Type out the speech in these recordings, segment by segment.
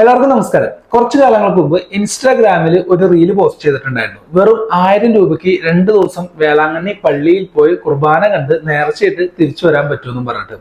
എല്ലാവർക്കും നമസ്കാരം. കുറച്ചു കാലങ്ങൾക്ക് മുമ്പ് ഇൻസ്റ്റാഗ്രാമിൽ ഒരു റീൽ പോസ്റ്റ് ചെയ്തിട്ടുണ്ടായിരുന്നു. വെറും ആയിരം രൂപയ്ക്ക് രണ്ട് ദിവസം വേളാങ്കണ്ണി പള്ളിയിൽ പോയി കുർബാന കണ്ട് നേർച്ചയിട്ട് തിരിച്ചു വരാൻ പറ്റുമെന്നും പറഞ്ഞിട്ട്.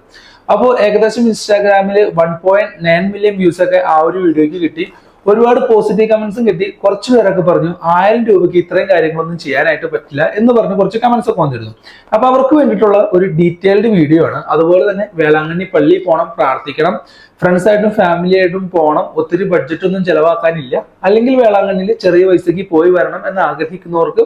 അപ്പോൾ ഏകദേശം ഇൻസ്റ്റാഗ്രാമിൽ one point nine million views ഒക്കെ ആ ഒരു വീഡിയോയ്ക്ക് കിട്ടി. ഒരുപാട് പോസിറ്റീവ് കമന്റ്സും കിട്ടി. കുറച്ച് പേരൊക്കെ പറഞ്ഞു ആയിരം രൂപയ്ക്ക് ഇത്രയും കാര്യങ്ങളൊന്നും ചെയ്യാനായിട്ട് പറ്റില്ല എന്ന് പറഞ്ഞ് കുറച്ച് കമന്റ്സ് ഒക്കെ വന്നിരുന്നു. അപ്പൊ അവർക്ക് വേണ്ടിയിട്ടുള്ള ഒരു ഡീറ്റെയിൽഡ് വീഡിയോ ആണ്. അതുപോലെ തന്നെ വേളാങ്കണ്ണി പള്ളി പോണം പ്രാർത്ഥിക്കണം. ഫ്രണ്ട്സ് ആയിട്ടും ഫാമിലി ആയിട്ടും പോകണം ഒത്തിരി ബഡ്ജറ്റ് ഒന്നും ചെലവാക്കാനില്ല. അല്ലെങ്കിൽ വേളാങ്കണ്ണിയിൽ ചെറിയ പൈസക്ക് പോയി വരണം എന്ന് ആഗ്രഹിക്കുന്നവർക്ക്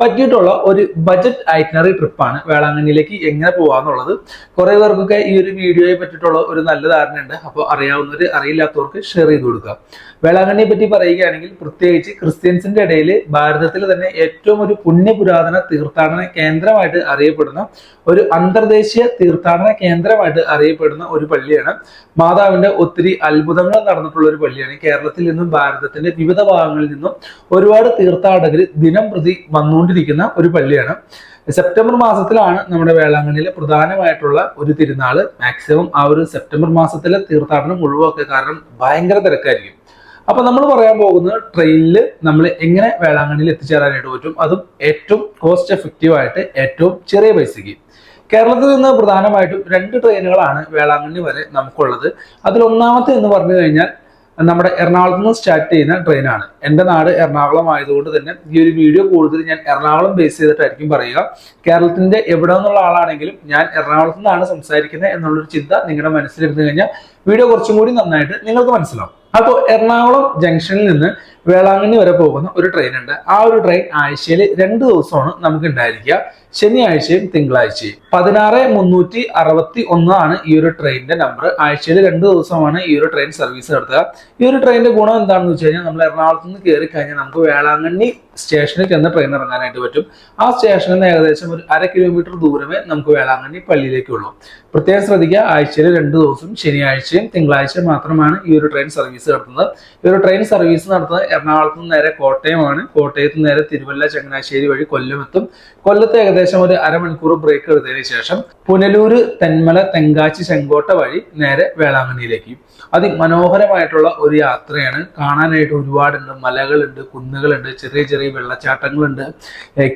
പറ്റിയിട്ടുള്ള ഒരു ബജറ്റ് ഐറ്റനറി ട്രിപ്പാണ് വേളാങ്കണ്ണിയിലേക്ക് എങ്ങനെ പോകാന്നുള്ളത് കുറെ പേർക്കൊക്കെ ഈ ഒരു വീഡിയോയെ പറ്റിയിട്ടുള്ള ഒരു നല്ല ധാരണയുണ്ട്. അപ്പോൾ അറിയാവുന്നവർ അറിയില്ലാത്തവർക്ക് ഷെയർ ചെയ്ത് കൊടുക്കുക വേളാങ്കണ്ണിയെ പറ്റി പറയുകയാണെങ്കിൽ പ്രത്യേകിച്ച് ക്രിസ്ത്യൻസിന്റെ ഇടയിൽ ഭാരതത്തിൽ തന്നെ ഏറ്റവും ഒരു പുണ്യ പുരാതന തീർത്ഥാടന കേന്ദ്രമായിട്ട് അറിയപ്പെടുന്ന ഒരു അന്തർദേശീയ തീർത്ഥാടന കേന്ദ്രമായിട്ട് അറിയപ്പെടുന്ന ഒരു പള്ളിയാണ്. മാതാവിന്റെ ഒത്തിരി അത്ഭുതങ്ങൾ നടന്നിട്ടുള്ള ഒരു പള്ളിയാണ്. കേരളത്തിൽ നിന്നും ഭാരതത്തിന്റെ വിവിധ ഭാഗങ്ങളിൽ നിന്നും ഒരുപാട് തീർത്ഥാടകർ ദിനം പ്രതി വന്നുകൊണ്ടിരിക്കുന്ന ഒരു പള്ളിയാണ്. സെപ്റ്റംബർ മാസത്തിലാണ് നമ്മുടെ വേളാങ്കണ്ണിയിലെ പ്രധാനമായിട്ടുള്ള ഒരു തിരുനാൾ. മാക്സിമം ആ ഒരു സെപ്റ്റംബർ മാസത്തിലെ തീർത്ഥാടനം മുഴുവൊക്കെ കാരണം ഭയങ്കര തിരക്കായിരിക്കും. അപ്പൊ നമ്മൾ പറയാൻ പോകുന്നത് ട്രെയിനിൽ നമ്മൾ എങ്ങനെ വേളാങ്കണ്ണിയിൽ എത്തിച്ചേരാനായിട്ട് പറ്റും. അതും ഏറ്റവും കോസ്റ്റ് എഫക്റ്റീവ് ആയിട്ട് ഏറ്റവും ചെറിയ പൈസയ്ക്ക്. കേരളത്തിൽ നിന്ന് പ്രധാനമായിട്ടും രണ്ട് ട്രെയിനുകളാണ് വേളാങ്കണ്ണി വരെ നമുക്കുള്ളത്. അതിൽ ഒന്നാമത്തെ എന്ന് പറഞ്ഞു കഴിഞ്ഞാൽ നമ്മുടെ എറണാകുളത്ത് നിന്ന് സ്റ്റാർട്ട് ചെയ്യുന്ന ട്രെയിനാണ് എന്റെ നാട് എറണാകുളം ആയതുകൊണ്ട് തന്നെ ഈ ഒരു വീഡിയോ കൂടുതൽ ഞാൻ എറണാകുളം ബേസ് ചെയ്തിട്ടായിരിക്കും പറയുക. കേരളത്തിന്റെ എവിടെ നിന്നുള്ള ആളാണെങ്കിലും ഞാൻ എറണാകുളത്ത് നിന്നാണ് സംസാരിക്കുന്നത് എന്നുള്ളൊരു ചിന്ത നിങ്ങളുടെ മനസ്സിലിരുന്നു കഴിഞ്ഞാൽ വീഡിയോ കുറച്ചും കൂടി നന്നായിട്ട് നിങ്ങൾക്ക് മനസ്സിലാവും. അപ്പോൾ എറണാകുളം ജംഗ്ഷനിൽ നിന്ന് വേളാങ്കണ്ണി വരെ പോകുന്ന ഒരു ട്രെയിൻ ഉണ്ട്. ആ ഒരു ട്രെയിൻ ആഴ്ചയിൽ രണ്ട് ദിവസമാണ് നമുക്ക് ഉണ്ടായിരിക്കുക. ശനിയാഴ്ചയും തിങ്കളാഴ്ചയും. പതിനാറ് മുന്നൂറ്റി അറുപത്തി ഒന്നാണ് ഈ ഒരു ട്രെയിനിന്റെ നമ്പർ ആഴ്ചയിൽ രണ്ട് ദിവസമാണ് ഈ ഒരു ട്രെയിൻ സർവീസ് നടത്തുക. ഈ ഒരു ട്രെയിനിന്റെ ഗുണം എന്താണെന്ന് വെച്ച് കഴിഞ്ഞാൽ നമ്മൾ എറണാകുളത്ത് നിന്ന് കയറി കഴിഞ്ഞാൽ നമുക്ക് വേളാങ്കണ്ണി സ്റ്റേഷനിൽ ചെന്ന് ട്രെയിൻ ഇറങ്ങാനായിട്ട് പറ്റും. ആ സ്റ്റേഷനിൽ നിന്ന് ഏകദേശം ഒരു അര കിലോമീറ്റർ ദൂരമേ നമുക്ക് വേളാങ്കണ്ണി പള്ളിയിലേക്കുള്ളൂ. പ്രത്യേകം ശ്രദ്ധിക്കുക ആഴ്ചയിൽ രണ്ട് ദിവസം ശനിയാഴ്ചയും തിങ്കളാഴ്ചയും മാത്രമാണ് ഈ ഒരു ട്രെയിൻ സർവീസ് നടത്തുന്നത്. ഇതൊരു ട്രെയിൻ സർവീസ് നടത്തുന്നത് എറണാകുളത്ത് നിന്ന് നേരെ കോട്ടയമാണ്. കോട്ടയത്ത് നിന്ന് നേരെ തിരുവല്ല ചങ്ങനാശ്ശേരി വഴി കൊല്ലമെത്തും. കൊല്ലത്ത് ഏകദേശം ഒരു അരമണിക്കൂർ ബ്രേക്ക് എടുത്തതിന് ശേഷം പുനലൂർ തെന്മല തെങ്കാച്ചി ചെങ്കോട്ട വഴി നേരെ വേളാങ്കണ്ണിയിലേക്ക്. അതിമനോഹരമായിട്ടുള്ള ഒരു യാത്രയാണ്. കാണാനായിട്ട് ഒരുപാടുണ്ട്. മലകളുണ്ട് കുന്നുകളുണ്ട് ചെറിയ ചെറിയ വെള്ളച്ചാട്ടങ്ങളുണ്ട്.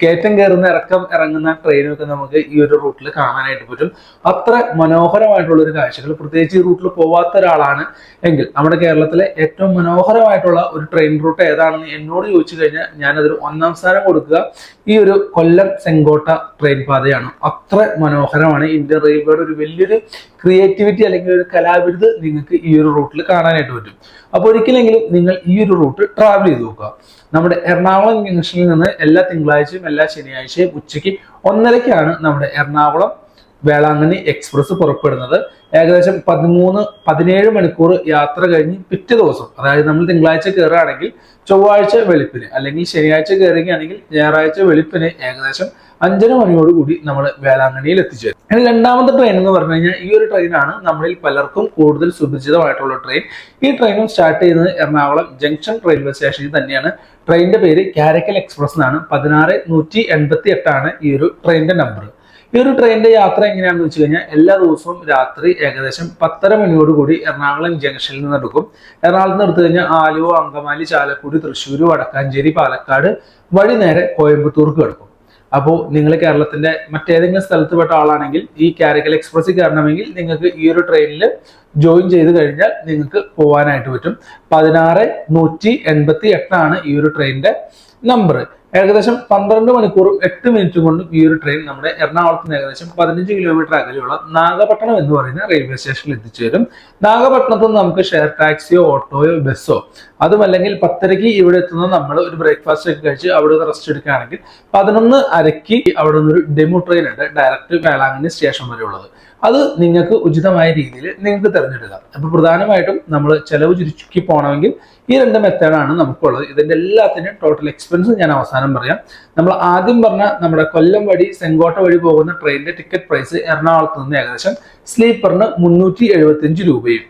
കയറ്റം കയറുന്ന ഇറക്കം ഇറങ്ങുന്ന ട്രെയിനൊക്കെ നമുക്ക് ഈ ഒരു റൂട്ടിൽ കാണാനായിട്ട് പറ്റും. അത്ര മനോഹരമായിട്ടുള്ള ഒരു കാഴ്ചകൾ. പ്രത്യേകിച്ച് ഈ റൂട്ടിൽ പോവാത്ത ഒരാളാണ് എങ്കിൽ നമ്മുടെ കേരളത്തിലെ ഏറ്റവും മനോഹരമായിട്ടുള്ള ഒരു ട്രെയിൻ റൂട്ട് ഏതാണെന്ന് എന്നോട് ചോദിച്ചു കഴിഞ്ഞാൽ ഞാനതൊരു ഒന്നാം സ്ഥാനം കൊടുക്കുക. ഈ ഒരു കൊല്ലം സെങ്കോട്ട ട്രെയിൻ പാതയാണ്. അത്ര മനോഹരമാണ്. ഇന്ത്യൻ റെയിൽവേയുടെ ഒരു വലിയൊരു ക്രിയേറ്റിവിറ്റി അല്ലെങ്കിൽ ഒരു കലാവിരുത് നിങ്ങൾക്ക് ഈ ഒരു റൂട്ടിൽ കാണാനായിട്ട് പറ്റും. അപ്പോൾ ഒരിക്കലെങ്കിലും നിങ്ങൾ ഈ ഒരു റൂട്ട് ട്രാവൽ ചെയ്ത് നോക്കുക. നമ്മുടെ എറണാകുളം ജംഗ്ഷനിൽ നിന്ന് എല്ലാ തിങ്കളാഴ്ചയും എല്ലാ ശനിയാഴ്ചയും ഉച്ചയ്ക്ക് ഒന്നരയ്ക്കാണ് നമ്മുടെ എറണാകുളം വേളാങ്കണ്ണി എക്സ്പ്രസ് പുറപ്പെടുന്നത്. ഏകദേശം പതിമൂന്ന് പതിനേഴ് മണിക്കൂർ യാത്ര കഴിഞ്ഞ് പിറ്റേ ദിവസം അതായത് നമ്മൾ തിങ്കളാഴ്ച കയറുകയാണെങ്കിൽ ചൊവ്വാഴ്ച വെളുപ്പിന് അല്ലെങ്കിൽ ശനിയാഴ്ച കയറുകയാണെങ്കിൽ ഞായറാഴ്ച വെളുപ്പിന് ഏകദേശം അഞ്ചര മണിയോടുകൂടി നമ്മൾ വേളാങ്കണ്ണിയിൽ എത്തിച്ചേരും. ഇനി രണ്ടാമത്തെ ട്രെയിൻ എന്ന് പറഞ്ഞു കഴിഞ്ഞാൽ ഈ ഒരു ട്രെയിനാണ് നമ്മളിൽ പലർക്കും കൂടുതൽ സുപരിചിതമായിട്ടുള്ള ട്രെയിൻ ഈ ട്രെയിനും സ്റ്റാർട്ട് ചെയ്യുന്നത് എറണാകുളം ജംഗ്ഷൻ റെയിൽവേ സ്റ്റേഷനിൽ തന്നെയാണ്. ട്രെയിനിന്റെ പേര് കാരക്കൽ എക്സ്പ്രസ് എന്നാണ്. പതിനാറ് നൂറ്റി എൺപത്തി എട്ടാണ് ഈ ഒരു ട്രെയിനിന്റെ നമ്പർ ഈ ഒരു ട്രെയിനിന്റെ യാത്ര എങ്ങനെയാണെന്ന് വെച്ച് കഴിഞ്ഞാൽ എല്ലാ ദിവസവും രാത്രി ഏകദേശം പത്തര മണിയോടുകൂടി എറണാകുളം ജംഗ്ഷനിൽ നിന്ന് എടുക്കും. എറണാകുളത്ത് നിന്ന് എടുത്തു കഴിഞ്ഞാൽ ആലുവ അങ്കമാലി ചാലക്കുടി തൃശ്ശൂർ വടക്കാഞ്ചേരി പാലക്കാട് വഴി നേരെ കോയമ്പത്തൂർക്ക് കിടക്കും അപ്പോൾ നിങ്ങൾ കേരളത്തിന്റെ മറ്റേതെങ്കിലും സ്ഥലത്ത് പെട്ട ആളാണെങ്കിൽ ഈ കാരക്കൽ എക്സ്പ്രസ്സിൽ കയറണമെങ്കിൽ നിങ്ങൾക്ക് ഈ ഒരു ട്രെയിനിൽ ജോയിൻ ചെയ്ത് കഴിഞ്ഞാൽ നിങ്ങൾക്ക് പോകാനായിട്ട് പറ്റും. പതിനാറ് നൂറ്റി എൺപത്തി എട്ടാണ് ഈ ഒരു ട്രെയിനിന്റെ നമ്പർ ഏകദേശം പന്ത്രണ്ട് മണിക്കൂറും എട്ട് മിനിറ്റും കൊണ്ടും ഈ ഒരു ട്രെയിൻ നമ്മുടെ എറണാകുളത്ത് നിന്ന് ഏകദേശം പതിനഞ്ച് കിലോമീറ്റർ അകലെയുള്ള നാഗപട്ടണം എന്ന് പറയുന്ന റെയിൽവേ സ്റ്റേഷനിൽ എത്തിച്ചേരും നാഗപട്ടണത്ത് നിന്ന് നമുക്ക് ഷെയർ ടാക്സിയോ ഓട്ടോയോ ബസ്സോ അതുമല്ലെങ്കിൽ പത്തരയ്ക്ക് ഇവിടെ എത്തുന്ന നമ്മൾ ഒരു ബ്രേക്ക്ഫാസ്റ്റ് ഒക്കെ കഴിച്ച് അവിടെ റെസ്റ്റ് എടുക്കുകയാണെങ്കിൽ പതിനൊന്ന് അരയ്ക്ക് അവിടെ നിന്നൊരു ഡെമോ ട്രെയിൻ ഉണ്ട് ഡയറക്റ്റ് വേളാങ്കണ്ണി സ്റ്റേഷൻ വരെ ഉള്ളത് അത് നിങ്ങൾക്ക് ഉചിതമായ രീതിയിൽ നിങ്ങൾക്ക് തിരഞ്ഞെടുക്കാം. അപ്പൊ പ്രധാനമായിട്ടും നമ്മൾ ചെലവ് ചുരുക്കി പോകണമെങ്കിൽ ഈ രണ്ട് മെത്തേഡാണ് നമുക്കുള്ളത്. ഇതിന്റെ എല്ലാത്തിനും ടോട്ടൽ എക്സ്പെൻസ് ഞാൻ അവസാനം പറയാം. നമ്മൾ ആദ്യം പറഞ്ഞ നമ്മുടെ കൊല്ലം വഴി സെങ്കോട്ട വഴി പോകുന്ന ട്രെയിനിന്റെ ടിക്കറ്റ് പ്രൈസ് എറണാകുളത്ത് നിന്ന് ഏകദേശം സ്ലീപ്പറിന് മുന്നൂറ്റി എഴുപത്തിയഞ്ച് രൂപയും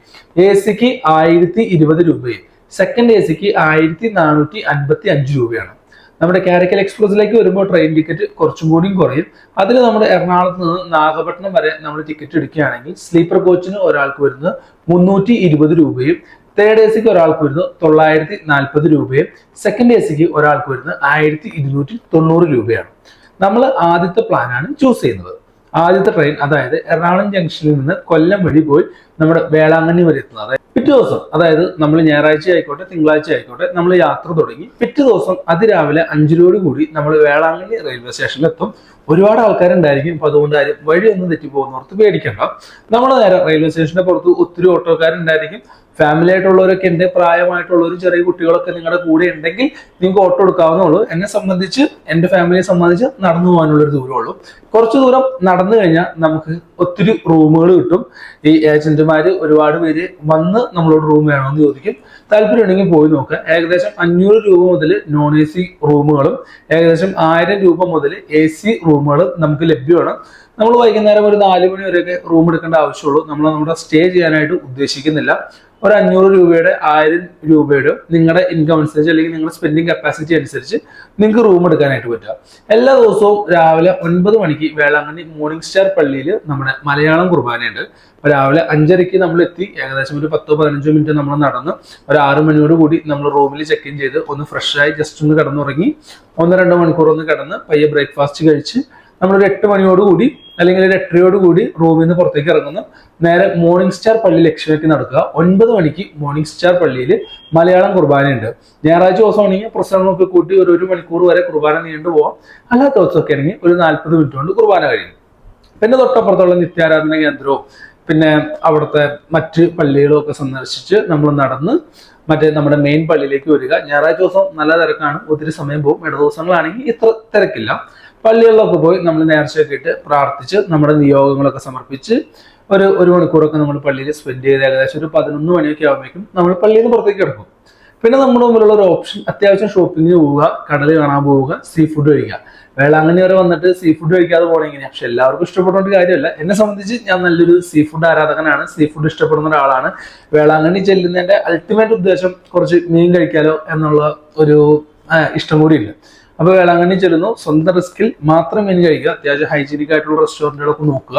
എ സിക്ക് ആയിരത്തി ഇരുപത് രൂപയും സെക്കൻഡ് എ സിക്ക് ആയിരത്തി നാനൂറ്റി അൻപത്തി അഞ്ച് രൂപയാണ്. നമ്മുടെ കാരക്കൽ എക്സ്പ്രസിലേക്ക് വരുമ്പോൾ ട്രെയിൻ ടിക്കറ്റ് കുറച്ചും കൂടിയും കുറയും. അതിൽ നമ്മൾ എറണാകുളത്ത് നിന്ന് നാഗപട്ടണം വരെ നമ്മൾ ടിക്കറ്റ് എടുക്കുകയാണെങ്കിൽ സ്ലീപ്പർ കോച്ചിന് ഒരാൾക്ക് വരുന്നത് മുന്നൂറ്റി ഇരുപത് രൂപയും തേർഡ് എ സിക്ക് ഒരാൾക്ക് വരുന്നത് തൊള്ളായിരത്തി നാൽപ്പത് രൂപയും സെക്കൻഡ് എ സിക്ക് ഒരാൾക്ക് വരുന്നത് ആയിരത്തി ഇരുന്നൂറ്റി തൊണ്ണൂറ് രൂപയാണ്. നമ്മൾ ആദ്യത്തെ പ്ലാനാണ് ചൂസ് ചെയ്യുന്നത്. ആദ്യത്തെ ട്രെയിൻ അതായത് എറണാകുളം ജംഗ്ഷനിൽ നിന്ന് കൊല്ലം വഴി പോയി നമ്മുടെ വേളാങ്കണ്ണി വരെ എത്തുന്നത്. അതായത് പിറ്റേ ദിവസം അതായത് നമ്മൾ ഞായറാഴ്ച ആയിക്കോട്ടെ തിങ്കളാഴ്ച ആയിക്കോട്ടെ നമ്മൾ യാത്ര തുടങ്ങി. പിറ്റേ ദിവസം അതിരാവിലെ അഞ്ചരയോട് കൂടി നമ്മൾ വേളാങ്കണ്ണി റെയിൽവേ സ്റ്റേഷനിൽ എത്തും ഒരുപാട് ആൾക്കാരുണ്ടായിരിക്കും അപ്പൊ അതുകൊണ്ട് ആരും വഴിയൊന്നും തെറ്റിപ്പോകുന്നവർക്ക് പേടിക്കണ്ട. നമ്മൾ നേരെ റെയിൽവേ സ്റ്റേഷന്റെ പുറത്ത് ഒത്തിരി ഓട്ടോക്കാരുണ്ടായിരിക്കും. ഫാമിലി ആയിട്ടുള്ളവരൊക്കെ പ്രായമായിട്ടുള്ള പ്രായമായിട്ടുള്ളവരും ചെറിയ കുട്ടികളൊക്കെ നിങ്ങളുടെ കൂടെ ഉണ്ടെങ്കിൽ നിങ്ങൾക്ക് ഓട്ടോ എടുക്കാവുന്നുള്ളൂ എന്നെ സംബന്ധിച്ച് എന്റെ ഫാമിലിയെ സംബന്ധിച്ച് നടന്നു പോകാനുള്ള ഒരു ദൂരമുള്ളൂ കുറച്ച് ദൂരം നടന്നു കഴിഞ്ഞാൽ നമുക്ക് ഒത്തിരി റൂമുകൾ കിട്ടും. ഈ ഏജന്റുമാർ ഒരുപാട് പേര് വന്ന് നമ്മളോട് റൂം വേണമെന്ന് ചോദിക്കും. താല്പര്യം ഉണ്ടെങ്കിൽ പോയി നോക്കുക ഏകദേശം അഞ്ഞൂറ് രൂപ മുതൽ നോൺ എ സി റൂമുകളും ഏകദേശം ആയിരം രൂപ മുതൽ എ സി റൂമുകളും നമുക്ക് ലഭ്യമാണ്. നമ്മൾ വൈകുന്നേരം ഒരു നാല് മണി വരെയൊക്കെ റൂം എടുക്കേണ്ട ആവശ്യമുള്ളൂ. നമ്മൾ നമ്മുടെ സ്റ്റേ ചെയ്യാനായിട്ട് ഉദ്ദേശിക്കുന്നില്ല. ഒരു അഞ്ഞൂറ് രൂപയുടെ ആയിരം രൂപയുടെ നിങ്ങളുടെ ഇൻകം അനുസരിച്ച് അല്ലെങ്കിൽ നിങ്ങളുടെ സ്പെൻഡിങ് കപ്പാസിറ്റി അനുസരിച്ച് നിങ്ങൾക്ക് റൂം എടുക്കാനായിട്ട് പറ്റുക. എല്ലാ ദിവസവും രാവിലെ ഒൻപത് മണിക്ക് വേളാങ്കണ്ണി മോർണിംഗ് സ്റ്റാർ പള്ളിയിൽ നമ്മുടെ മലയാളം കുർബാനയുണ്ട്. രാവിലെ അഞ്ചരയ്ക്ക് നമ്മൾ എത്തി. ഏകദേശം ഒരു പത്തോ പതിനഞ്ചോ മിനിറ്റ് നമ്മൾ നടന്ന് ഒരു ആറ് മണിയോട് കൂടി നമ്മൾ റൂമിൽ ചെക്ക് ഇൻ ചെയ്ത് ഒന്ന് ഫ്രഷായി ജസ്റ്റ് ഒന്ന് കിടന്നുറങ്ങി. ഒന്ന് രണ്ടോ മണിക്കൂർ ഒന്ന് കിടന്ന് പയ്യെ ബ്രേക്ക്ഫാസ്റ്റ് കഴിച്ച് നമ്മളൊരു എട്ട് മണിയോട് കൂടി അല്ലെങ്കിൽ ഒരു എട്ടരയോട് കൂടി റൂമിൽ നിന്ന് പുറത്തേക്ക് ഇറങ്ങുന്നു. നേരെ മോർണിംഗ് സ്റ്റാർ പള്ളി ലക്ഷ്യമേക്ക് നടക്കുക. ഒൻപത് മണിക്ക് മോർണിംഗ് സ്റ്റാർ പള്ളിയിൽ മലയാളം കുർബാനയുണ്ട് ഞായറാഴ്ച ദിവസമാണെങ്കിൽ പ്രസംഗമൊക്കെ കൂട്ടി ഒരു ഒരു മണിക്കൂർ വരെ കുർബാന നീണ്ടു പോവാം. അല്ലാത്ത ദിവസമൊക്കെ ആണെങ്കിൽ ഒരു നാൽപ്പത് മിനിറ്റ് കൊണ്ട് കുർബാന കഴിയും. പിന്നെ തൊട്ടപ്പുറത്തുള്ള നിത്യാരാധന കേന്ദ്രവും പിന്നെ അവിടുത്തെ മറ്റ് പള്ളികളും ഒക്കെ സന്ദർശിച്ച് നമ്മൾ നടന്ന് മറ്റേ നമ്മുടെ മെയിൻ പള്ളിയിലേക്ക് വരിക. ഞായറാഴ്ച ദിവസം നല്ല തിരക്കാണ്. ഒത്തിരി സമയം പോകും. ഇട ദിവസങ്ങളാണെങ്കിൽ ഇത്ര തിരക്കില്ല. പള്ളികളിലൊക്കെ പോയി നമ്മൾ നേർച്ചയൊക്കെ ഇട്ട് പ്രാർത്ഥിച്ച് നമ്മുടെ നിയോഗങ്ങളൊക്കെ സമർപ്പിച്ച് ഒരു ഒരു മണിക്കൂറൊക്കെ നമ്മൾ പള്ളിയിൽ സ്പെൻഡ് ചെയ്ത് ഏകദേശം ഒരു പതിനൊന്ന് മണിയൊക്കെ ആകുമ്പോഴേക്കും നമ്മൾ പള്ളിയിൽ നിന്ന് പുറത്തേക്ക് കിടക്കും. പിന്നെ നമ്മുടെ മുമ്പിലുള്ള ഒരു ഓപ്ഷൻ അത്യാവശ്യം ഷോപ്പിങ്ങിന് പോവുക കടൽ കാണാൻ പോവുക സീ ഫുഡ് കഴിക്കുക. വേളാങ്കണ്ണി വരെ വന്നിട്ട് സീ ഫുഡ് കഴിക്കാതെ പോകണമെങ്കിൽ പക്ഷെ എല്ലാവർക്കും ഇഷ്ടപ്പെടുന്ന കാര്യമല്ല. എന്നെ സംബന്ധിച്ച് ഞാൻ നല്ലൊരു സീ ഫുഡ് ആരാധകനാണ്. സീ ഫുഡ് ഇഷ്ടപ്പെടുന്ന ഒരാളാണ്. വേളാങ്കണ്ണി ചെല്ലുന്നതിന്റെ അൾട്ടിമേറ്റ് ഉദ്ദേശം കുറച്ച് മീൻ കഴിക്കാലോ എന്നുള്ള ഒരു ഇഷ്ടം കൂടി ഉണ്ട് അപ്പൊ വേളാങ്കണ്ണി ചെല്ലുന്നു സ്വന്തം റിസ്കിൽ മാത്രം മീൻ കഴിക്കുക. അത്യാവശ്യം ഹൈജീനിക് ആയിട്ടുള്ള റെസ്റ്റോറന്റുകളൊക്കെ നോക്കുക.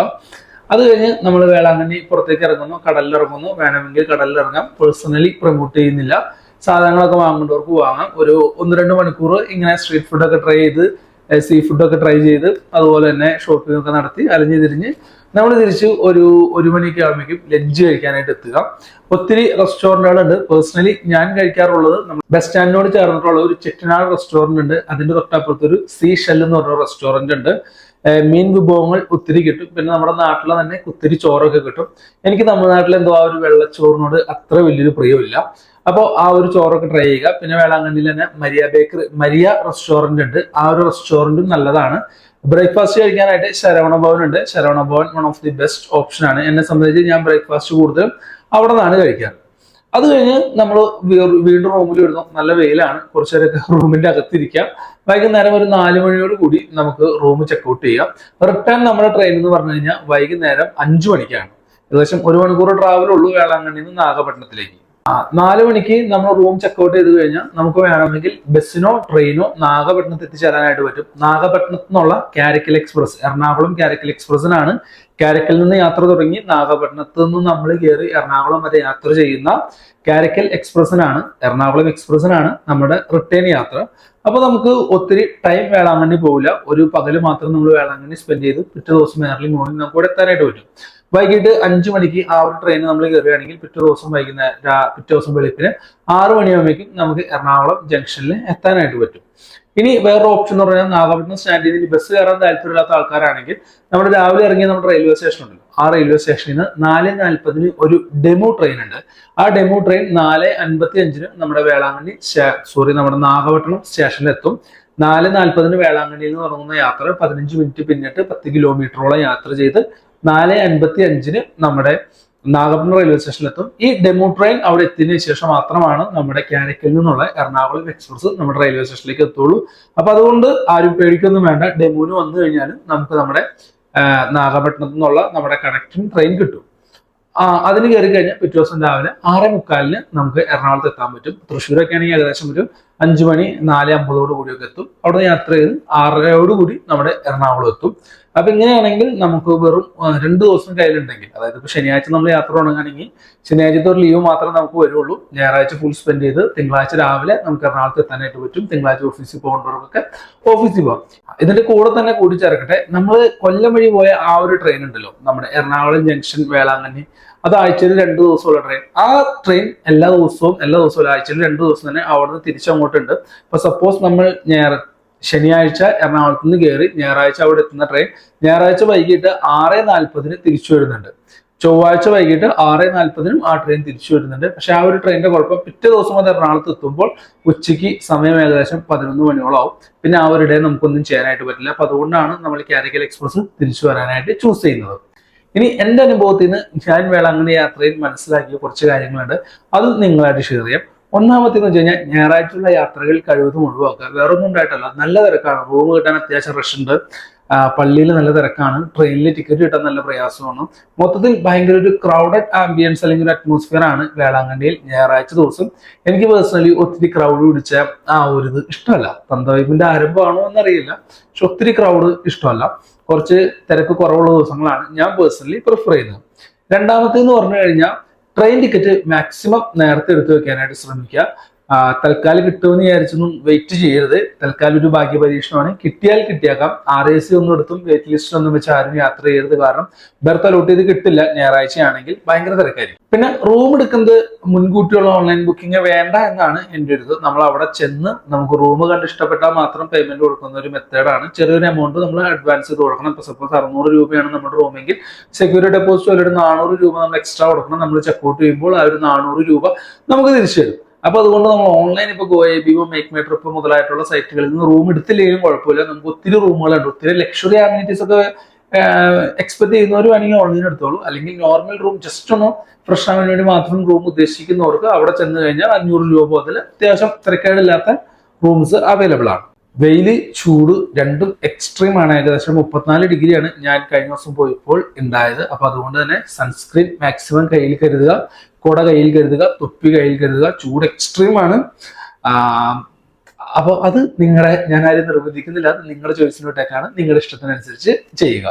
അത് കഴിഞ്ഞ് നമ്മൾ വേളാങ്കണ്ണി പുറത്തേക്ക് ഇറങ്ങുന്നു. കടലിൽ ഇറങ്ങുന്നു. വേണമെങ്കിൽ കടലിൽ ഇറങ്ങാം. പേഴ്സണലി പ്രൊമോട്ട് ചെയ്യുന്നില്ല. സാധനങ്ങളൊക്കെ വാങ്ങേണ്ടവർക്ക് വാങ്ങാം. ഒരു ഒന്ന് രണ്ട് മണിക്കൂർ ഇങ്ങനെ സ്ട്രീറ്റ് ഫുഡൊക്കെ ട്രൈ ചെയ്ത് സീ ഫുഡൊക്കെ ട്രൈ ചെയ്ത് അതുപോലെ തന്നെ ഷോപ്പിംഗ് ഒക്കെ നടത്തി അലഞ്ഞു തിരിഞ്ഞ് നമ്മൾ തിരിച്ച് ഒരു ഒരു മണിയൊക്കെ ആകുമ്പോഴേക്കും ലഞ്ച് കഴിക്കാനായിട്ട് എത്തുക. ഒത്തിരി റെസ്റ്റോറന്റുകളുണ്ട് പേഴ്സണലി ഞാൻ കഴിക്കാറുള്ളത് നമ്മൾ ബസ് സ്റ്റാൻഡിനോട് ചേർന്നിട്ടുള്ള ഒരു ചെറ്റനാട് റെസ്റ്റോറന്റ് ഉണ്ട്. അതിന്റെ തൊട്ടപ്പുറത്ത് ഒരു സീ ഷെൽ എന്ന് പറഞ്ഞ റെസ്റ്റോറന്റ് ഉണ്ട്. മീൻ വിഭവങ്ങൾ ഒത്തിരി കിട്ടും. പിന്നെ നമ്മുടെ നാട്ടിലെ തന്നെ ഒത്തിരി ചോറൊക്കെ കിട്ടും. എനിക്ക് നമ്മുടെ നാട്ടിൽ എന്തോ ആ ഒരു വെള്ളച്ചോറിനോട് അത്ര വലിയൊരു പ്രിയമില്ല അപ്പോൾ ആ ഒരു ചോറൊക്കെ ട്രൈ ചെയ്യുക. പിന്നെ വേളാങ്കണ്ണിയിൽ തന്നെ മരിയ ബേക്കറി മരിയ റെസ്റ്റോറന്റ് ഉണ്ട്. ആ ഒരു റെസ്റ്റോറന്റും നല്ലതാണ്. ബ്രേക്ക്ഫാസ്റ്റ് കഴിക്കാനായിട്ട് ശരവണ ഭവൻ ഉണ്ട്. Saravana Bhavan one of the best ഓപ്ഷനാണ് എന്നെ സംബന്ധിച്ച് ഞാൻ ബ്രേക്ക്ഫാസ്റ്റ് കൂടുതലും അവിടെ നിന്നാണ് കഴിക്കാറ്. അത് കഴിഞ്ഞ് നമ്മൾ വീണ്ടും റൂമിൽ വരുന്നു. നല്ല വെയിലാണ്. കുറച്ചു നേരമൊക്കെ റൂമിന്റെ അകത്തിരിക്കാം. വൈകുന്നേരം ഒരു നാല് മണിയോട് കൂടി നമുക്ക് റൂം ചെക്കൗട്ട് ചെയ്യാം. റിട്ടേൺ നമ്മുടെ ട്രെയിൻ എന്ന് പറഞ്ഞു കഴിഞ്ഞാൽ വൈകുന്നേരം അഞ്ചു മണിക്കാണ്. ഏകദേശം ഒരു മണിക്കൂർ ട്രാവൽ ഉള്ളൂ വേളാങ്കണ്ണിയിൽ നിന്ന് നാഗപട്ടണത്തിലേക്ക്. നാല് മണിക്ക് നമ്മൾ റൂം ചെക്കൗട്ട് ചെയ്ത് കഴിഞ്ഞാൽ നമുക്ക് വേണമെങ്കിൽ ബസ്സിനോ ട്രെയിനോ നാഗപട്ടണത്ത് എത്തിച്ചേരാനായിട്ട് പറ്റും. നാഗപട്ടണത്തു നിന്നുള്ള കാരക്കൽ എക്സ്പ്രസ് എറണാകുളം കാരക്കൽ എക്സ്പ്രസ്സിനാണ് കാരക്കലിൽ നിന്ന് യാത്ര തുടങ്ങി നാഗപട്ടണത്ത് നിന്ന് നമ്മൾ കയറി എറണാകുളം വരെ യാത്ര ചെയ്യുന്ന കാരക്കൽ എക്സ്പ്രസ്സിനാണ് എറണാകുളം എക്സ്പ്രസ്സിനാണ് നമ്മുടെ റിട്ടേൺ യാത്ര. അപ്പൊ നമുക്ക് ഒത്തിരി ടൈം വേളാങ്കണ്ണി പോവില്ല. ഒരു പകൽ മാത്രം നമ്മൾ വേളാങ്കണ്ണി സ്പെൻഡ് ചെയ്ത് പിറ്റേ ദിവസം ഏർലി മോർണിംഗ് നമുക്ക് ഇവിടെ എത്താനായിട്ട് പറ്റും. വൈകിട്ട് അഞ്ചു മണിക്ക് ആ ഒരു ട്രെയിൻ നമ്മൾ കയറുകയാണെങ്കിൽ പിറ്റേ ദിവസം വൈകുന്നേരം പിറ്റേ ദിവസം വെളുപ്പിന് ആറ് മണിയാകുമ്പോഴേക്കും നമുക്ക് എറണാകുളം ജംഗ്ഷനിൽ എത്താനായിട്ട് പറ്റും. ഇനി വേറൊരു ഓപ്ഷൻ എന്ന് പറഞ്ഞാൽ നാഗപട്ടണം സ്റ്റാൻഡിൽ നിന്ന് ബസ് കയറാൻ താല്പര്യമില്ലാത്ത ആൾക്കാരാണെങ്കിൽ നമ്മൾ രാവിലെ ഇറങ്ങിയ നമ്മുടെ റെയിൽവേ സ്റ്റേഷൻ ഉണ്ടല്ലോ. ആ റെയിൽവേ സ്റ്റേഷനിൽ നിന്ന് നാല് നാൽപ്പതിന് ഒരു ഡെമോ ട്രെയിൻ ഉണ്ട്. ആ ഡെമോ ട്രെയിൻ നാല് അൻപത്തി അഞ്ചിന് നമ്മുടെ വേളാങ്കണ്ണി സോറി നമ്മുടെ നാഗപട്ടണം സ്റ്റേഷനിൽ എത്തും. നാല് നാൽപ്പതിന് വേളാങ്കണ്ണിയിൽ നിന്ന് തുടങ്ങുന്ന യാത്ര പതിനഞ്ച് മിനിറ്റ് പിന്നിട്ട് പത്ത് കിലോമീറ്ററോളം യാത്ര ചെയ്ത് നാല് അൻപത്തി അഞ്ചിന് നമ്മുടെ നാഗപ്പൻ റെയിൽവേ സ്റ്റേഷനിലെത്തും ഈ ഡെമോ ട്രെയിൻ അവിടെ എത്തിയതിനു ശേഷം മാത്രമാണ് നമ്മുടെ കാരക്കലിൽ നിന്നുള്ള എറണാകുളം എക്സ്പ്രസ് നമ്മുടെ റെയിൽവേ സ്റ്റേഷനിലേക്ക് എത്തുള്ളൂ. അപ്പൊ അതുകൊണ്ട് ആരും പേടിക്കൊന്നും വേണ്ട. ഡെമോന് വന്നു കഴിഞ്ഞാലും നമുക്ക് നമ്മുടെ നാഗപട്ടണത്തു നിന്നുള്ള നമ്മുടെ കണക്റ്റിംഗ് ട്രെയിൻ കിട്ടും. അതിന് കയറി കഴിഞ്ഞാൽ പിറ്റേ ദിവസം രാവിലെ ആറേ മുക്കാലിന് നമുക്ക് എറണാകുളത്ത് എത്താൻ പറ്റും. തൃശ്ശൂരൊക്കെ ആണെങ്കിൽ ഏകദേശം ഒരു അഞ്ചു മണി നാല് അമ്പതോട് കൂടിയൊക്കെ എത്തും. അവിടെ യാത്ര ചെയ്ത് ആറരയോടുകൂടി നമ്മുടെ എറണാകുളം എത്തും. അപ്പൊ ഇങ്ങനെയാണെങ്കിൽ നമുക്ക് വെറും രണ്ടു ദിവസം കയ്യിലുണ്ടെങ്കിൽ അതായത് ഇപ്പൊ ശനിയാഴ്ച നമ്മൾ യാത്ര തുടങ്ങുകയാണെങ്കിൽ ശനിയാഴ്ചത്തെ ഒരു ലീവ് മാത്രമേ നമുക്ക് വരുള്ളൂ. ഞായറാഴ്ച ഫുൾ സ്പെൻഡ് ചെയ്ത് തിങ്കളാഴ്ച രാവിലെ നമുക്ക് എറണാകുളത്ത് എത്താനായിട്ട് പറ്റും. തിങ്കളാഴ്ച ഓഫീസിൽ പോകേണ്ടവർക്കൊക്കെ ഓഫീസിൽ പോകാം. ഇതിന്റെ കൂടെ തന്നെ കൂടിച്ചേർക്കട്ടെ നമ്മൾ കൊല്ലം വഴി പോയ ആ ഒരു ട്രെയിൻ ഉണ്ടല്ലോ നമ്മുടെ എറണാകുളം ജംഗ്ഷൻ വേളാങ്കണ്ണി. അത് ആഴ്ചയിൽ രണ്ട് ദിവസമുള്ള ട്രെയിൻ ആ ട്രെയിൻ എല്ലാ ദിവസവും എല്ലാ ദിവസവും ആഴ്ചയിൽ രണ്ട് ദിവസം തന്നെ അവിടുന്ന് തിരിച്ചങ്ങോട്ടുണ്ട്. ഇപ്പൊ സപ്പോസ് നമ്മൾ ഞായർ ശനിയാഴ്ച എറണാകുളത്ത് നിന്ന് കയറി ഞായറാഴ്ച അവിടെ എത്തുന്ന ട്രെയിൻ ഞായറാഴ്ച വൈകിട്ട് ആറ് നാൽപ്പതിന് തിരിച്ചു വരുന്നുണ്ട്. ചൊവ്വാഴ്ച വൈകിട്ട് ആറ് നാൽപ്പതിനും ആ ട്രെയിൻ തിരിച്ചു വരുന്നുണ്ട്. പക്ഷെ ആ ഒരു ട്രെയിനിന്റെ കുഴപ്പം പിറ്റേ ദിവസം അത് എറണാകുളത്ത് എത്തുമ്പോൾ ഉച്ചയ്ക്ക് സമയം ഏകദേശം പതിനൊന്ന് മണിയോളാവും. പിന്നെ ആ ഒരു ഡേ നമുക്കൊന്നും ചെയ്യാനായിട്ട് പറ്റില്ല. അപ്പൊ അതുകൊണ്ടാണ് നമ്മൾ കാരക്കൽ എക്സ്പ്രസ് തിരിച്ചു വരാനായിട്ട് ചൂസ് ചെയ്യുന്നത്. ഇനി എന്റെ അനുഭവത്തിൽ നിന്ന് ഞാൻ വേളാങ്കണ്ണി യാത്രയിൽ മനസ്സിലാക്കിയ കുറച്ച് കാര്യങ്ങളുണ്ട്. അത് നിങ്ങളായിട്ട് ഷെയർ ചെയ്യാം. ഒന്നാമത്തേന്ന് വെച്ച് കഴിഞ്ഞാൽ ഞായറാഴ്ചയുള്ള യാത്രകൾ കഴിവതും ഒഴിവാക്കുക. വേറെ ഒന്നും ഉണ്ടായിട്ടല്ല. നല്ല തിരക്കാണ്. റൂം കിട്ടാൻ അത്യാവശ്യം റഷ് ഉണ്ട്. പള്ളിയിൽ നല്ല തിരക്കാണ്. ട്രെയിനിൽ ടിക്കറ്റ് കിട്ടാൻ നല്ല പ്രയാസമാണ്. മൊത്തത്തിൽ ഭയങ്കര ഒരു ക്രൗഡഡ് ആംബിയൻസ് അല്ലെങ്കിൽ ഒരു അറ്റ്മോസ്ഫിയർ ആണ് വേളാങ്കണ്ണിയിൽ ഞായറാഴ്ച ദിവസം. എനിക്ക് പേഴ്സണലി ഒത്തിരി ക്രൗഡ് പിടിച്ച ആ ഒരു ഇത് ഇഷ്ടമല്ല. തന്തവൈപ്പിന്റെ ആരംഭമാണോ എന്നറിയില്ല. പക്ഷെ ഒത്തിരി ക്രൗഡ് ഇഷ്ടമല്ല. കുറച്ച് തിരക്ക് കുറവുള്ള ദിവസങ്ങളാണ് ഞാൻ പേഴ്സണലി പ്രിഫർ ചെയ്യുന്നത്. രണ്ടാമത്തേന്ന് പറഞ്ഞു കഴിഞ്ഞാൽ ട്രെയിൻ ടിക്കറ്റ് മാക്സിമം നേരത്തെ എടുത്തു വെക്കാനായിട്ട് ശ്രമിക്കുക. തൽക്കാലം കിട്ടുമെന്ന് വിചാരിച്ചൊന്നും വെയിറ്റ് ചെയ്യരുത്. തൽക്കാലം ഒരു ഭാഗ്യ പരീക്ഷണമാണ് കിട്ടിയാൽ കിട്ടിയേക്കാം. ആർ എ സി ഒന്നും എടുത്തും വെയിറ്റ് ലിസ്റ്റ് ഒന്നും വെച്ച് ആരും യാത്ര ചെയ്യരുത്. കാരണം ബെർത്ത് അലോട്ട് ചെയ്ത് കിട്ടില്ല. ഞായറാഴ്ചയാണെങ്കിൽ ഭയങ്കര തിരക്കായിരിക്കും. പിന്നെ റൂം എടുക്കുന്നത് മുൻകൂട്ടിയുള്ള ഓൺലൈൻ ബുക്കിംഗ് വേണ്ട എന്നാണ് എന്റെ ഇത്. നമ്മൾ അവിടെ ചെന്ന് നമുക്ക് റൂം കണ്ട് ഇഷ്ടപ്പെട്ടാൽ മാത്രം പേയ്മെന്റ് കൊടുക്കുന്ന ഒരു മെത്തേഡാണ് ചെറിയൊരു എമൗണ്ട് നമ്മൾ അഡ്വാൻസ് ചെയ്ത് കൊടുക്കണം. ഇപ്പൊ സപ്പോസ് അറുന്നൂറ് രൂപയാണ് നമ്മുടെ റൂമെങ്കിൽ സെക്യൂരിറ്റി ഡെപ്പോസിറ്റ് ഒരു നാനൂറ് രൂപ നമ്മൾ എക്സ്ട്രാ കൊടുക്കണം. നമ്മൾ ചെക്കൗട്ട് ചെയ്യുമ്പോൾ ആ ഒരു നാനൂറ് രൂപ നമുക്ക് തിരിച്ചു തരും. അപ്പൊ അതുകൊണ്ട് നമ്മൾ ഓൺലൈൻ ഇപ്പൊ Goibibo make my trip മുതലായിട്ടുള്ള സൈറ്റുകളിൽ നിന്ന് റൂം എടുത്തില്ലെങ്കിലും കുഴപ്പമില്ല. നമുക്ക് ഒത്തിരി റൂമുകളുണ്ട്. ഒത്തിരി ലക്ഷറി ആമിനിറ്റീസ് ഒക്കെ എക്സ്പെക്ട് ചെയ്യുന്നവർ വേണമെങ്കിൽ ഓൺലൈൻ എടുത്തോളൂ. അല്ലെങ്കിൽ നോർമൽ റൂം ജസ്റ്റ് ഒന്ന് ഫ്രഷ് ആവാൻ വേണ്ടി മാത്രം റൂം ഉദ്ദേശിക്കുന്നവർക്ക് അവിടെ ചെന്ന് കഴിഞ്ഞാൽ അഞ്ഞൂറ് രൂപ മുതൽ അത്യാവശ്യം തിരക്കേടില്ലാത്ത റൂംസ് അവൈലബിൾ ആണ്. വെയിൽ ചൂട് രണ്ടും എക്സ്ട്രീം ആണ്. ഏകദേശം മുപ്പത്തിനാല് ഡിഗ്രിയാണ് ഞാൻ കഴിഞ്ഞ ദിവസം പോയപ്പോൾ ഉണ്ടായത്. അപ്പൊ അതുകൊണ്ട് തന്നെ സൺസ്ക്രീൻ മാക്സിമം കയ്യിൽ കരുതുക കുട കയ്യിൽ കരുതുക തൊപ്പി കയ്യിൽ കരുതുക. ചൂട് എക്സ്ട്രീം ആണ്. അപ്പോൾ അത് നിങ്ങളുടെ ഞാൻ ആരും നിർബന്ധിക്കുന്നില്ല. അത് നിങ്ങളുടെ ചോയ്സിനോട്ടേക്കാണ് നിങ്ങളുടെ ഇഷ്ടത്തിനനുസരിച്ച് ചെയ്യുക.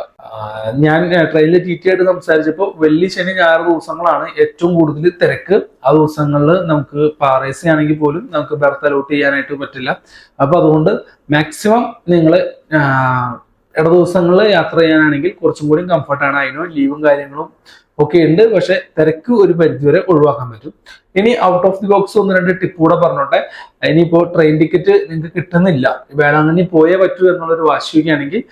ഞാൻ ട്രെയിനിൽ ടി ടി ആയിട്ട് സംസാരിച്ചപ്പോൾ വെള്ളി ശനി ഞായർ ദിവസങ്ങളാണ് ഏറ്റവും കൂടുതൽ തിരക്ക്. ആ ദിവസങ്ങളിൽ നമുക്ക് പാറേസി ആണെങ്കിൽ പോലും നമുക്ക് ബെർത്ത് അലോട്ട് ചെയ്യാനായിട്ട് പറ്റില്ല. അപ്പൊ അതുകൊണ്ട് മാക്സിമം നിങ്ങൾ ഇട ദിവസങ്ങളിൽ യാത്ര ചെയ്യാനാണെങ്കിൽ കുറച്ചും കൂടി കംഫർട്ടാണ് അതിനോ ലീവും കാര്യങ്ങളും ഒക്കെ ഉണ്ട്. പക്ഷെ തിരക്ക് ഒരു പരിധിവരെ ഒഴിവാക്കാൻ പറ്റും. ഇനി ഔട്ട് ഓഫ് ദി ബോക്സ് ഒന്ന് രണ്ട് ടിപ്പ് കൂടെ പറഞ്ഞോട്ടെ. ഇനിയിപ്പോ ട്രെയിൻ ടിക്കറ്റ് നിങ്ങൾക്ക് കിട്ടുന്നില്ല. വേളാങ്കണ്ണി പോയേ പറ്റൂ എന്നുള്ളൊരു വാശിക്കുകയാണെങ്കിൽ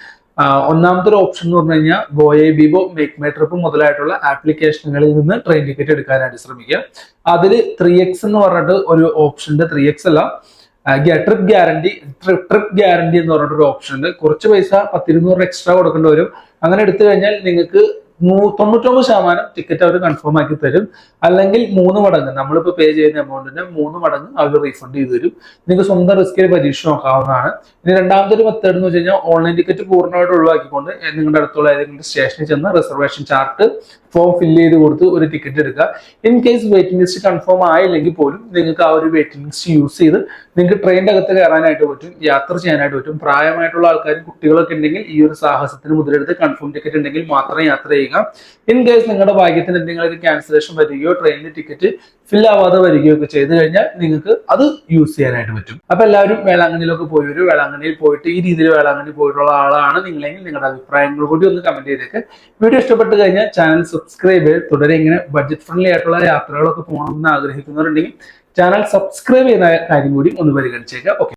ഒന്നാമത്തെ ഒരു ഓപ്ഷൻ എന്ന് പറഞ്ഞു കഴിഞ്ഞാൽ Goibibo make my trip മുതലായിട്ടുള്ള ആപ്ലിക്കേഷനുകളിൽ നിന്ന് ട്രെയിൻ ടിക്കറ്റ് എടുക്കാനായിട്ട് ശ്രമിക്കുക. അതിൽ ത്രീ എക്സ് എന്ന് പറഞ്ഞിട്ട് ഒരു ഓപ്ഷൻ ഉണ്ട്. ത്രീ എക്സ് അല്ല. ട്രിപ്പ് ഗ്യാരണ്ടി ട്രിപ്പ് ഗ്യാരണ്ടി എന്ന് പറഞ്ഞിട്ട് ഒരു ഓപ്ഷൻ ഉണ്ട്. കുറച്ച് പൈസ പത്തിരുന്നൂറ് എക്സ്ട്രാ കൊടുക്കേണ്ടി വരും. അങ്ങനെ എടുത്തു കഴിഞ്ഞാൽ നിങ്ങൾക്ക് തൊണ്ണൂറ്റൊമ്പത് ശതമാനം ടിക്കറ്റ് അവർ കൺഫേം ആക്കി തരും. അല്ലെങ്കിൽ മൂന്ന് മടങ്ങ് നമ്മളിപ്പോൾ പേ ചെയ്യുന്ന എമൗണ്ടിന്റെ മൂന്ന് മടങ്ങ് അവർ റീഫണ്ട് ചെയ്ത് തരും. നിങ്ങൾക്ക് സ്വന്തം റിസ്കിൽ പരീക്ഷ നോക്കാവുന്നതാണ്. ഇനി രണ്ടാമത്തെ ഒരു മെത്തേഡ് എന്ന് വെച്ച് കഴിഞ്ഞാൽ ഓൺലൈൻ ടിക്കറ്റ് പൂർണമായിട്ട് ഒഴിവാക്കിക്കൊണ്ട് നിങ്ങളുടെ അടുത്തുള്ള ഏതെങ്കിലും സ്റ്റേഷനിൽ ചെന്ന് റിസർവേഷൻ ചാർട്ട് ഫോം ഫില്ല് ചെയ്ത് കൊടുത്ത് ഒരു ടിക്കറ്റ് എടുക്കുക. In case waiting list confirm ആയില്ലെങ്കിൽ പോലും നിങ്ങൾക്ക് ആ ഒരു വെയിറ്റിംഗ് ലിസ്റ്റ് യൂസ് ചെയ്ത് നിങ്ങൾക്ക് ട്രെയിനിന്റെ അകത്ത് കയറാനായിട്ട് പറ്റും യാത്ര ചെയ്യാനായിട്ട് പറ്റും. പ്രായമായിട്ടുള്ള ആൾക്കാരും കുട്ടികളൊക്കെ ഉണ്ടെങ്കിൽ ഈ ഒരു സാഹസത്തിന് മുതലെടുത്ത് കൺഫേം ടിക്കറ്റ് ഉണ്ടെങ്കിൽ മാത്രം യാത്ര ചെയ്യുക. ഇൻ കേസ് നിങ്ങളുടെ ഭാഗ്യത്തിന് എന്തെങ്കിലും ക്യാൻസലേഷൻ വരികയോ ട്രെയിനിന്റെ ടിക്കറ്റ് ഫിൽ ആവാതെ വരികയോ ഒക്കെ ചെയ്തു കഴിഞ്ഞാൽ നിങ്ങൾക്ക് അത് യൂസ് ചെയ്യാനായിട്ട് പറ്റും. അപ്പൊ എല്ലാവരും വേളാങ്കണ്ണിയിലൊക്കെ പോയി വരും. വേളാങ്കണ്ണിയിൽ പോയിട്ട് ഈ രീതിയിൽ വേളാങ്കണ്ണി പോയിട്ടുള്ള ആളാണ് നിങ്ങളെങ്കിൽ നിങ്ങളുടെ അഭിപ്രായങ്ങൾ കൂടി ഒന്ന് കമന്റ് ചെയ്തേക്ക്. വീഡിയോ ഇഷ്ടപ്പെട്ട് കഴിഞ്ഞാൽ ചാനൽ സബ്സ്ക്രൈബ് തുടരെ ഇങ്ങനെ ബഡ്ജറ്റ് ഫ്രണ്ട്ലി ആയിട്ടുള്ള യാത്രകളൊക്കെ പോകണമെന്ന് ആഗ്രഹിക്കുന്നവരുണ്ടെങ്കിൽ ചാനൽ സബ്സ്ക്രൈബ് ചെയ്യുന്ന കാര്യം കൂടി ഒന്ന് പരിഗണിച്ചേക്കാം. ഓക്കെ